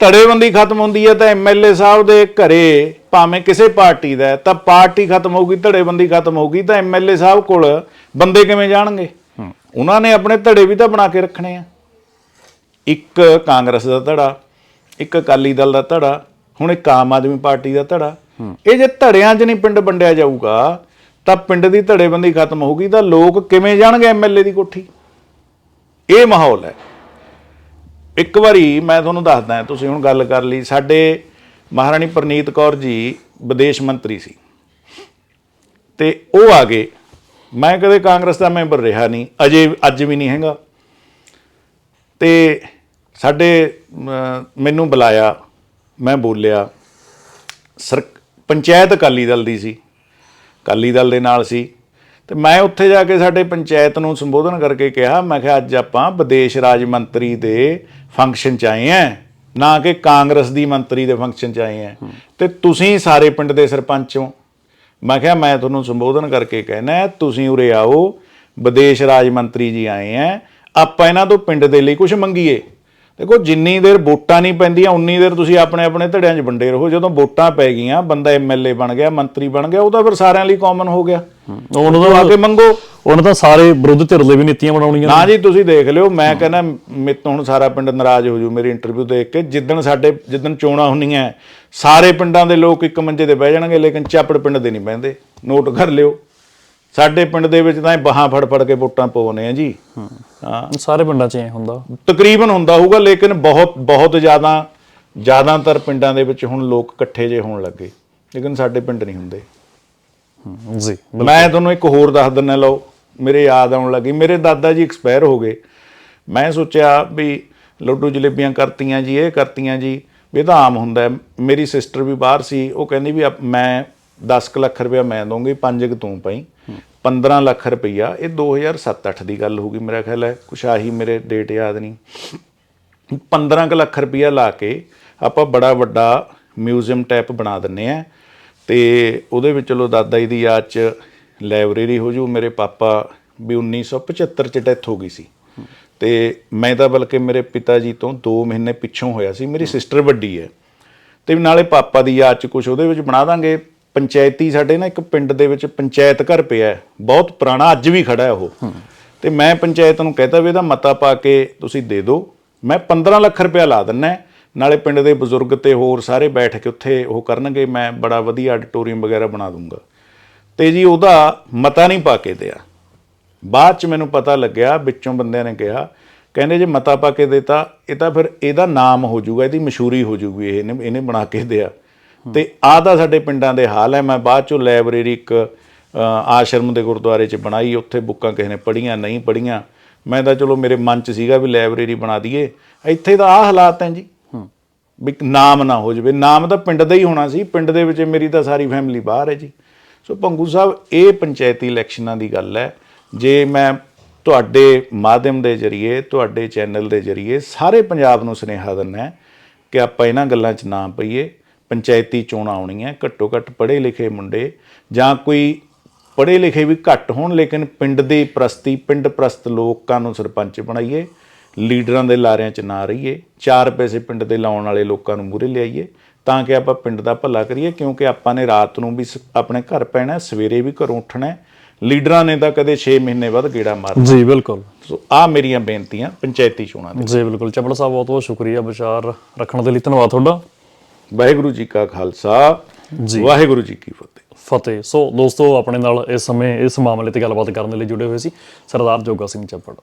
ਧੜੇਬੰਦੀ ਖਤਮ ਹੁੰਦੀ ਹੈ ਤਾਂ ਐਮਐਲਏ ਸਾਹਿਬ ਦੇ ਘਰੇ ਭਾਵੇਂ ਕਿਸੇ ਪਾਰਟੀ ਦਾ ਤਾਂ ਪਾਰਟੀ ਖਤਮ ਹੋਊਗੀ ਧੜੇਬੰਦੀ ਖਤਮ ਹੋਊਗੀ ਤਾਂ ਐਮਐਲਏ ਸਾਹਿਬ ਕੋਲ ਬੰਦੇ ਕਿਵੇਂ ਜਾਣਗੇ? ਉਹਨਾਂ ਨੇ ਆਪਣੇ ਧੜੇ ਵੀ ਤਾਂ ਬਣਾ ਕੇ ਰੱਖਣੇ ਆ। ਇੱਕ ਕਾਂਗਰਸ ਦਾ ਧੜਾ ਇੱਕ ਅਕਾਲੀ ਦਲ ਦਾ ਧੜਾ, ਹੁਣ ਇੱਕ ਆਮ ਆਦਮੀ ਪਾਰਟੀ ਦਾ ਧੜਾ। ਇਹ ਜੇ ਧੜਿਆਂ 'ਚ ਨਹੀਂ ਪਿੰਡ ਵੰਡਿਆ ਜਾਊਗਾ, ਤਾਂ ਪਿੰਡ ਦੀ ਧੜੇਬੰਦੀ ਖਤਮ ਹੋਊਗੀ, ਤਾਂ ਲੋਕ ਕਿਵੇਂ ਜਾਣਗੇ ਐਮਐਲਏ ਦੀ ਕੋਠੀ? ਇਹ ਮਾਹੌਲ ਹੈ। ਇੱਕ ਵਾਰੀ ਮੈਂ ਤੁਹਾਨੂੰ ਦੱਸਦਾ ਤੁਸੀਂ ਹੁਣ ਗੱਲ ਕਰ ਲਈ, ਸਾਡੇ ਮਹਾਰਾਣੀ ਪ੍ਰਨੀਤ ਕੌਰ ਜੀ ਵਿਦੇਸ਼ ਮੰਤਰੀ ਸੀ। ਤੇ ਉਹ ਆ ਗਏ। ਮੈਂ ਕਦੇ ਕਾਂਗਰਸ ਦਾ ਮੈਂਬਰ ਰਿਹਾ ਨਹੀਂ, ਅਜੇ ਅੱਜ ਵੀ ਨਹੀਂ ਹੈਗਾ। ਤੇ ਸਾਡੇ ਮੈਨੂੰ ਬੁਲਾਇਆ ਮੈਂ ਬੋਲਿਆ ਸਰ ਪੰਚਾਇਤ ਅਕਾਲੀ ਦਲ ਦੀ ਸੀ ਅਕਾਲੀ ਦਲ ਦੇ ਨਾਲ ਸੀ ਤੇ ਮੈਂ ਉੱਥੇ ਜਾ ਕੇ ਸਾਡੇ ਪੰਚਾਇਤ ਨੂੰ ਸੰਬੋਧਨ ਕਰਕੇ ਕਿਹਾ ਮੈਂ ਕਿਹਾ ਅੱਜ ਆਪਾਂ ਵਿਦੇਸ਼ ਰਾਜ ਮੰਤਰੀ ਦੇ ਫੰਕਸ਼ਨ 'ਚ ਆਏ ਆਂ ਨਾ ਕਿ ਕਾਂਗਰਸ ਦੀ ਮੰਤਰੀ ਦੇ ਫੰਕਸ਼ਨ 'ਚ ਆਏ ਆਂ ਤੇ ਤੁਸੀਂ ਸਾਰੇ ਪਿੰਡ ਦੇ ਸਰਪੰਚ ਹੋ। ਮੈਂ ਕਿਹਾ ਮੈਂ ਤੁਹਾਨੂੰ ਸੰਬੋਧਨ ਕਰਕੇ ਕਹਿਣਾ ਤੁਸੀਂ ਉਰੇ ਆਓ ਵਿਦੇਸ਼ ਰਾਜ ਮੰਤਰੀ ਜੀ ਆਏ ਆ ਆਪਾਂ ਇਹਨਾਂ ਤੋਂ ਪਿੰਡ ਦੇ ਲਈ ਕੁਝ ਮੰਗੀਏ। ਦੇਖੋ ਜਿੰਨੀ ਦੇਰ ਵੋਟਾਂ ਨਹੀਂ ਪੈਂਦੀਆਂ ਉਨੀ ਦੇਰ ਤੁਸੀਂ ਆਪਣੇ ਆਪਣੇ ਧੜਿਆਂ 'ਚ ਵੰਡੇ ਰਹੋ। ਜਦੋਂ ਵੋਟਾਂ ਪੈ ਗਈਆਂ ਬੰਦਾ ਐਮਐਲਏ ਬਣ ਗਿਆ ਮੰਤਰੀ ਬਣ ਗਿਆ ਉਹ ਤਾਂ ਫਿਰ ਸਾਰਿਆਂ ਲਈ ਕਾਮਨ ਹੋ ਗਿਆ। ਉਹਨਾਂ ਉਹ ਆ ਦਾ ਕੇ ਮੰਗੋ। ਉਹਨਾਂ ਤਾਂ ਸਾਰੇ ਵਿਰੋਧੀ ਧਿਰ ਲਈ ਵੀ ਨੀਤੀਆਂ ਬਣਾਉਣੀਆਂ ਨਾ ਜੀ ਤੁਸੀਂ ਦੇਖ ਲਿਓ ਮੈਂ ਕਹਿੰਦਾ ਮੇਰੇ ਤੋਂ ਹੁਣ ਸਾਰਾ ਪਿੰਡ ਨਾਰਾਜ਼ ਹੋ ਜੂ ਮੇਰੀ ਇੰਟਰਵਿਊ ਦੇਖ ਕੇ। ਜਿੱਦਣ ਸਾਡੇ ਜਿੱਦਣ ਚੋਣਾਂ ਹੁੰਦੀਆਂ ਸਾਰੇ ਪਿੰਡਾਂ ਦੇ ਲੋਕ ਇੱਕ ਮੰਜੇ ਤੇ ਬਹਿ ਜਾਣਗੇ ਲੇਕਿਨ ਚਾਪੜ ਪਿੰਡ ਦੇ ਨਹੀਂ ਬਹਿੰਦੇ। ਨੋਟ ਕਰ ਲਿਓ। ਸਾਡੇ ਪਿੰਡ ਦੇ ਵਿੱਚ ਤਾਂ ਇਹ ਬਾਹਾਂ ਫੜ ਫੜ ਕੇ ਵੋਟਾਂ ਪਵਾਉਨੇ ਆ ਜੀ। ਹਾਂ। ਸਾਰੇ ਪਿੰਡਾਂ 'ਚ ਐ ਹੁੰਦਾ। ਤਕਰੀਬਨ ਹੁੰਦਾ ਹੋਊਗਾ ਲੇਕਿਨ ਬਹੁਤ ਬਹੁਤ ਜ਼ਿਆਦਾ ਜ਼ਿਆਦਾਤਰ ਪਿੰਡਾਂ ਦੇ ਵਿੱਚ ਹੁਣ ਲੋਕ ਇਕੱਠੇ ਜੇ ਹੋਣ ਲੱਗੇ ਲੇਕਿਨ ਸਾਡੇ ਪਿੰਡ ਨਹੀਂ ਹੁੰਦੇ। ਜੀ ਮੈਂ ਤੁਹਾਨੂੰ ਇੱਕ ਹੋਰ ਦੱਸ ਦਿੰਨਾ ਲਓ ਮੇਰੇ ਯਾਦ ਆਉਣ ਲੱਗੀ ਮੇਰੇ ਦਾਦਾ ਜੀ ਐਕਸਪਾਇਰ ਹੋ ਗਏ। ਮੈਂ ਸੋਚਿਆ ਵੀ ਲੱਡੂ ਜਲੇਬੀਆਂ ਕਰਤੀਆਂ ਜੀ ਇਹ ਕਰਤੀਆਂ ਜੀ ਵੀ ਇਹ ਤਾਂ ਆਮ ਹੁੰਦਾ। ਮੇਰੀ ਸਿਸਟਰ ਵੀ ਬਾਹਰ ਸੀ ਉਹ ਕਹਿੰਦੀ ਵੀ ਮੈਂ 10 ਕੁ ਲੱਖ ਰੁਪਇਆ ਮੈਂ ਦਊਂਗੀ 5 ਕੁ ਤੂੰ ਪਈ। 15 ਲੱਖ ਰੁਪਈਆ ਇਹ 2007-8 ਦੀ ਗੱਲ ਹੋਊਗੀ ਮੇਰਾ ਖਿਆਲ ਹੈ, ਕੁਛ ਆਹੀ ਮੇਰੇ ਡੇਟ ਯਾਦ ਨਹੀਂ। 15 ਕੁ ਲੱਖ ਰੁਪਈਆ ਲਾ ਕੇ ਆਪਾਂ ਬੜਾ ਵੱਡਾ ਮਿਊਜ਼ੀਅਮ ਟਾਈਪ ਬਣਾ ਦਿੰਨੇ ਆ। ਤੇ ਉਹਦੇ ਵਿੱਚ ਚਲੋ ਦਾਦਾ ਜੀ ਦੀ ਯਾਦ ਚ ਲਾਇਬ੍ਰੇਰੀ ਹੋ ਜੂ, ਮੇਰੇ ਪਾਪਾ ਵੀ 1975 ਚ ਡੈਥ ਹੋ ਗਈ ਸੀ। ਤੇ ਮੈਂ ਤਾਂ ਬਲਕਿ ਮੇਰੇ ਪਿਤਾ ਜੀ ਤੋਂ 2 ਮਹੀਨੇ ਪਿੱਛੋਂ ਹੋਇਆ ਸੀ, ਮੇਰੀ ਸਿਸਟਰ ਵੱਡੀ ਹੈ। ਤੇ ਨਾਲੇ ਪਾਪਾ ਦੀ ਯਾਦ ਚ ਕੁਝ ਉਹਦੇ ਵਿੱਚ ਬਣਾ ਦਾਂਗੇ। ਪੰਚਾਇਤੀ ਸਾਡੇ ਨਾ ਇੱਕ ਪਿੰਡ ਦੇ ਵਿੱਚ ਪੰਚਾਇਤ ਘਰ ਪਿਆ ਬਹੁਤ ਪੁਰਾਣਾ ਅੱਜ ਵੀ ਖੜਾ ਹੈ ਉਹ। ਤੇ ਮੈਂ ਪੰਚਾਇਤ ਨੂੰ ਕਹਿਤਾ ਵੀ ਇਹਦਾ ਮਤਾ ਪਾ ਕੇ ਤੁਸੀਂ ਦੇ ਦਿਓ। ਮੈਂ 15 ਲੱਖ ਰੁਪਇਆ ਲਾ ਦਿੰਨਾ। ਨਾਲੇ ਪਿੰਡ ਦੇ ਬਜ਼ੁਰਗ ਤੇ ਹੋਰ ਸਾਰੇ ਬੈਠ ਕੇ ਉੱਥੇ ਉਹ ਕਰਨਗੇ ਮੈਂ ਬੜਾ ਵਧੀਆ ਆਡੀਟੋਰੀਅਮ ਵਗੈਰਾ ਬਣਾ ਦੂੰਗਾ। ਤੇ ਜੀ ਉਹਦਾ ਮਤਾ ਨਹੀਂ ਪਾ ਕੇ ਦਿਆ। ਬਾਅਦ ਚ ਮੈਨੂੰ ਪਤਾ ਲੱਗਿਆ ਵਿੱਚੋਂ ਬੰਦਿਆਂ ਨੇ ਕਿਹਾ ਕਹਿੰਦੇ ਜੇ ਮਤਾ ਪਾ ਕੇ ਦਿੱਤਾ ਇਹ ਤਾਂ ਫਿਰ ਇਹਦਾ ਨਾਮ ਹੋ ਜਾਊਗਾ ਇਹਦੀ ਮਸ਼ਹੂਰੀ ਹੋ ਜਾਊਗੀ ਇਹਨੇ ਇਹਨੇ ਬਣਾ ਕੇ ਦਿਆ। ਤੇ ਆਹ ਤਾਂ ਸਾਡੇ ਪਿੰਡਾਂ ਦੇ ਹਾਲ ਹੈ। ਮੈਂ ਬਾਅਦ ਚੋਂ ਲਾਇਬ੍ਰੇਰੀ ਇੱਕ ਆਸ਼ਰਮ ਦੇ ਗੁਰਦੁਆਰੇ 'ਚ ਬਣਾਈ। ਉੱਥੇ ਬੁੱਕਾਂ ਕਿਸੇ ਨੇ ਪੜ੍ਹੀਆਂ ਨਹੀਂ ਪੜ੍ਹੀਆਂ। ਮੈਂ ਤਾਂ ਚਲੋ ਮੇਰੇ ਮਨ 'ਚ ਸੀਗਾ ਵੀ ਲਾਇਬ੍ਰੇਰੀ ਬਣਾ ਦਈਏ। ਇੱਥੇ ਤਾਂ ਆਹ ਹਾਲਾਤ ਹੈ ਜੀ। ਵੀ ਨਾਮ ਨਾ ਹੋ ਜਾਵੇ। ਨਾਮ ਤਾਂ ਪਿੰਡ ਦਾ ਹੀ ਹੋਣਾ ਸੀ। ਪਿੰਡ ਦੇ ਵਿੱਚ ਮੇਰੀ ਤਾਂ ਸਾਰੀ ਫੈਮਿਲੀ ਬਾਹਰ ਹੈ ਜੀ। ਸੋ ਭੰਗੂ ਸਾਹਿਬ ਇਹ ਪੰਚਾਇਤੀ ਇਲੈਕਸ਼ਨਾਂ ਦੀ ਗੱਲ ਹੈ। ਜੇ ਮੈਂ ਤੁਹਾਡੇ ਮਾਧਿਅਮ ਦੇ ਜ਼ਰੀਏ ਤੁਹਾਡੇ ਚੈਨਲ ਦੇ ਜ਼ਰੀਏ ਸਾਰੇ ਪੰਜਾਬ ਨੂੰ ਸੁਨੇਹਾ ਹੈ ਕਿ ਆਪਾਂ ਇਹਨਾਂ ਗੱਲਾਂ 'ਚ ਨਾ ਪਈਏ। ਪੰਚਾਇਤੀ ਚੋਣਾਂ ਆਉਣੀਆਂ ਘੱਟੋ ਘੱਟ ਪੜ੍ਹੇ ਲਿਖੇ ਮੁੰਡੇ ਜਾਂ ਕੋਈ ਪੜ੍ਹੇ ਲਿਖੇ ਵੀ ਘੱਟ ਹੋਣ ਲੇਕਿਨ ਪਿੰਡ ਦੀ ਪ੍ਰਸਤੀ ਪਿੰਡ ਪ੍ਰਸਤ ਲੋਕਾਂ ਨੂੰ ਸਰਪੰਚ ਬਣਾਈਏ ਲੀਡਰਾਂ ਦੇ ਲਾਰਿਆਂ 'ਚ ਨਾ ਰਹੀਏ ਚਾਰ ਪੈਸੇ ਪਿੰਡ ਦੇ ਲਾਉਣ ਵਾਲੇ ਲੋਕਾਂ ਨੂੰ ਮੂਹਰੇ ਲਿਆਈਏ ਤਾਂ ਕਿ ਆਪਾਂ ਪਿੰਡ ਦਾ ਭਲਾ ਕਰੀਏ ਕਿਉਂਕਿ ਆਪਾਂ ਨੇ ਰਾਤ ਨੂੰ ਵੀ ਆਪਣੇ ਘਰ ਪੈਣਾ ਸਵੇਰੇ ਵੀ ਘਰੋਂ ਉੱਠਣਾ। ਲੀਡਰਾਂ ਨੇ ਤਾਂ ਕਦੇ 6 ਮਹੀਨੇ ਬਾਅਦ ਗੇੜਾ ਮਾਰਨਾ। ਜੀ ਬਿਲਕੁਲ। ਸੋ ਆ ਮੇਰੀਆਂ ਬੇਨਤੀਆਂ ਪੰਚਾਇਤੀ ਚੋਣਾਂ ਦੇ ਜੀ ਬਿਲਕੁਲ। ਚਪੜ ਸਾਹਿਬ ਬਹੁਤ ਬਹੁਤ ਸ਼ੁਕਰੀਆ ਵਿਚਾਰ ਰੱਖਣ ਦੇ ਲਈ ਧੰਨਵਾਦ ਤੁਹਾਡਾ। ਵਾਹਿਗੁਰੂ ਜੀ ਕਾ ਖਾਲਸਾ ਜੀ। ਵਾਹਿਗੁਰੂ ਜੀ ਕੀ ਫਤਿਹ। ਫਤਿਹ। ਸੋ ਦੋਸਤੋ ਆਪਣੇ ਨਾਲ ਇਸ ਸਮੇਂ ਇਸ ਮਾਮਲੇ ਤੇ ਗੱਲਬਾਤ ਕਰਨ ਦੇ ਲਈ ਜੁੜੇ ਹੋਏ ਸੀ ਸਰਦਾਰ ਜੋਗਾ ਸਿੰਘ ਚੱਪੜ।